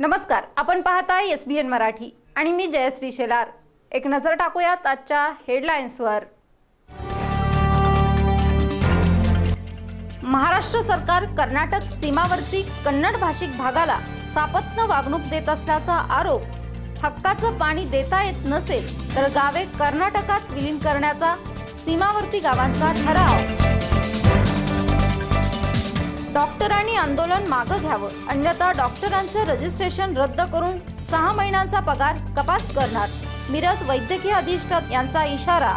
नमस्कार आपण पाहताय एस बी एन मराठी आणि मी जयश्री शेलार. एक नजर टाकूयात आजच्या हेडलाईन्सवर महाराष्ट्र सरकार कर्नाटक सीमावर्ती कन्नड भाषिक भागाला सापत्न वागणूक देत असल्याचा आरोप. हक्काचं पाणी देता येत नसेल तर गावे कर्नाटकात विलीन करण्याचा सीमावर्ती गावांचा ठराव. डॉक्टरांनी आंदोलन मागं घ्यावं. अन्यथा डॉक्टरांचं रजिस्ट्रेशन रद्द करून सहा महिन्यांचा पगार कपात करणार. मिरज वैद्यकीय अधिष्ठात यांचा इशारा.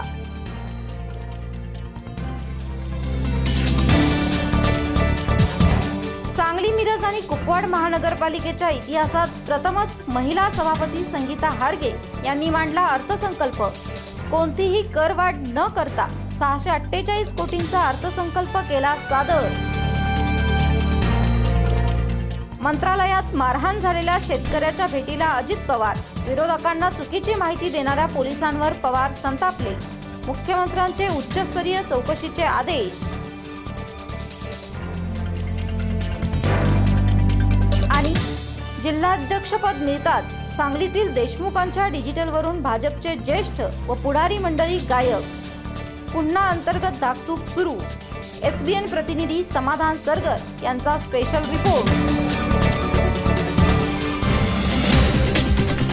सांगली मिरज आणि कुपवाड महानगरपालिकेच्या इतिहासात प्रथमच महिला सभापती संगीता हारगे यांनी मांडला अर्थसंकल्प. कोणतीही करवाढ न करता सहाशे अठ्ठेचाळीस कोटींचा अर्थसंकल्प केला सादर. मंत्रालयात मारहाण झालेल्या शेतकऱ्याच्या भेटीला अजित पवार. विरोधकांना चुकीची माहिती देणाऱ्या पोलिसांवर पवार संतापले. मुख्यमंत्र्यांचे उच्चस्तरीय चौकशीचे आदेश. आणि जिल्हाध्यक्षपद मिळताच सांगलीतील देशमुखांच्या डिजिटलवरून भाजपचे ज्येष्ठ व पुढारी मंडळी गायब पुन्हा अंतर्गत धाकतूक सुरू. एसबीएन प्रतिनिधी समाधान सरगर यांचा स्पेशल रिपोर्ट